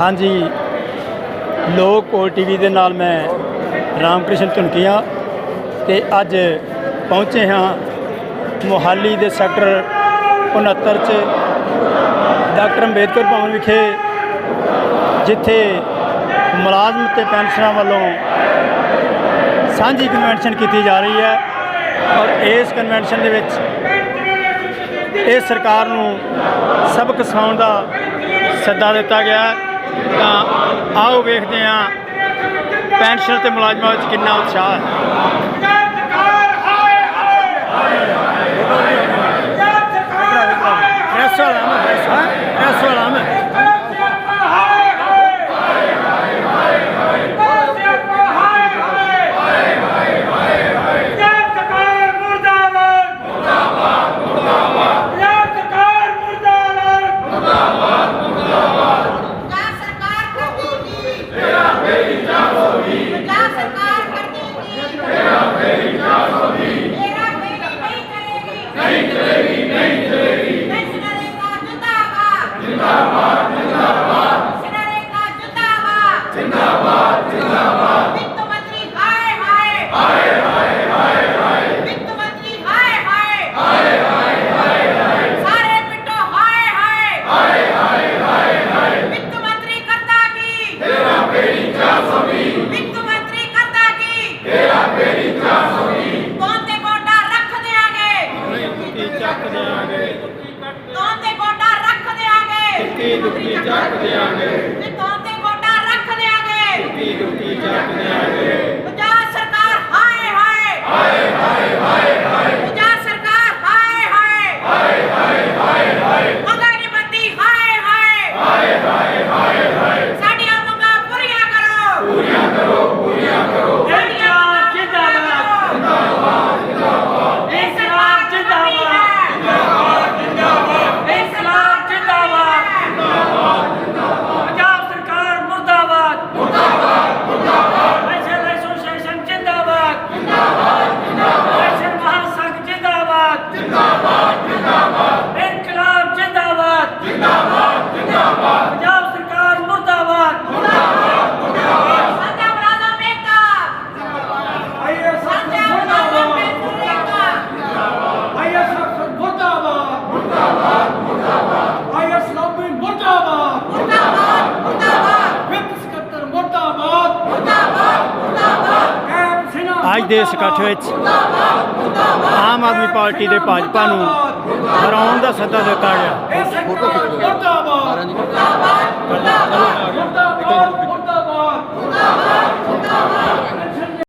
ਹਾਂਜੀ। ਲੋਕ ਕੋਲ ਟੀਵੀ ਦੇ ਨਾਲ ਮੈਂ ਰਾਮਕ੍ਰਿਸ਼ਨ ਧੁਨਕੀਆਂ ਤੇ ਅੱਜ ਪਹੁੰਚੇ ਹਾਂ ਮੋਹਾਲੀ ਦੇ ਸੈਕਟਰ 69 ਚ ਡਾਕਟਰ ਅੰਬੇਦਕਰ ਭਵਨ ਵਿਖੇ, ਜਿੱਥੇ ਮੁਲਾਜ਼ਮ ਤੇ ਪੈਨਸ਼ਨਰਾਂ ਵੱਲੋਂ ਸਾਂਝੀ ਕਨਵੈਨਸ਼ਨ ਕੀਤੀ ਜਾ ਰਹੀ ਹੈ ਔਰ ਇਸ ਕਨਵੈਨਸ਼ਨ ਦੇ ਵਿੱਚ ਇਹ ਸਰਕਾਰ ਨੂੰ ਸਬਕ ਸਿਖਾਉਣ ਦਾ ਸੱਦਾ ਦਿੱਤਾ ਗਿਆ ਤਾਂ ਆਓ ਵੇਖਦੇ ਹਾਂ ਪੈਨਸ਼ਨ ਤੇ ਮੁਲਾਜ਼ਮਾਂ ਵਿੱਚ ਕਿੰਨਾ ਉਤਸ਼ਾਹ ਹੈ। ਕੀ ਦਿਆਂਗੇ ਤੇ ਕੌਣ ਤੇ ਗੋਡਾ ਰੱਖ ਦੇਾਂਗੇ ਕੀ ਦੁੱਖੀ ਚੱਕ ਦਿਆਂਗੇ ਪੰਜਾਬ ਸਰਕਾਰ ਹਾਏ ਹਾਏ ਹਾਏ ਹਾਏ ਹਾਏ ਹਾਏ ਪੰਜਾਬ ਸਰਕਾਰ ਹਾਏ ਹਾਏ ਹਾਏ ਹਾਏ ਹਾਏ ਹਾਏ ਮੰਗਾਂ ਨਹੀਂ ਮੰਦੀ ਹਾਏ ਹਾਏ ਹਾਏ ਹਾਏ ਹਾਏ ਹਾਏ ਸਾਡੀਆਂ ਮੰਗਾਂ ਪੂਰੀਆਂ ਕਰੋ ਪੂਰੀਆਂ ਕਰੋ ਪੂਰੀਆਂ ਕਰੋ ਜਿੰਦਾਬਾਦ ਜਿੰਦਾਬਾਦ ਜਿੰਦਾਬਾਦ ਇਹ ਸਰਕਾਰ ਜਿੰਦਾਬਾਦ ਜਿੰਦਾਬਾਦ ਜਿੰਦਾਬਾਦ ਇਹ ਸਰਕਾਰ ਜਿੰਦਾਬਾਦ ਪੰਜਾਬ ਸਰਕਾਰ ਮੁਰਦਾਬਾਦ ਮੁਰਦਾਬਾਦ ਮੁਰਦਾਬਾਦ ਪੈਨਸ਼ਨ ਐਸੋਸੀਏਸ਼ਨ ਜਿੰਦਾਬਾਦ ਜਿੰਦਾਬਾਦ ਜਿੰਦਾਬਾਦ ਪੈਨਸ਼ਨ ਮਹਾਸੰਘ ਜਿੰਦਾਬਾਦ ਜਿੰਦਾਬਾਦ। ਜਿੰਦਾਬਾਦ ਇਨਕਲਾਬ ਜਿੰਦਾਬਾਦ। ਜਿੰਦਾਬਾਦ ਜਿੰਦਾਬਾਦ। ਪੰਜਾਬ ਸਰਕਾਰ ਮੁਰਦਾਬਾਦ। ਸਾਡਾ ਮੁਲਾਜ਼ਮ ਏਕਤਾ ਸਾਡਾ ਮੁਲਾਜ਼ਮ ਏਕਤਾ ਮੁਰਦਾਬਾਦ। ਮੁਰਦਾਬਾਦ। ਅੱਜ ਦੇ ਇਸ ਇਕੱਠ ਵਿੱਚ ਆਮ ਆਦਮੀ ਪਾਰਟੀ ਦੇ ਭਾਜਪਾ ਨੂੰ ਹਰਾਉਣ ਦਾ ਸੱਦਾ ਦਿੱਤਾ ਗਿਆ। ਮੁਰਦਾਬਾਦ। ਮੁਰਦਾਬਾਦ।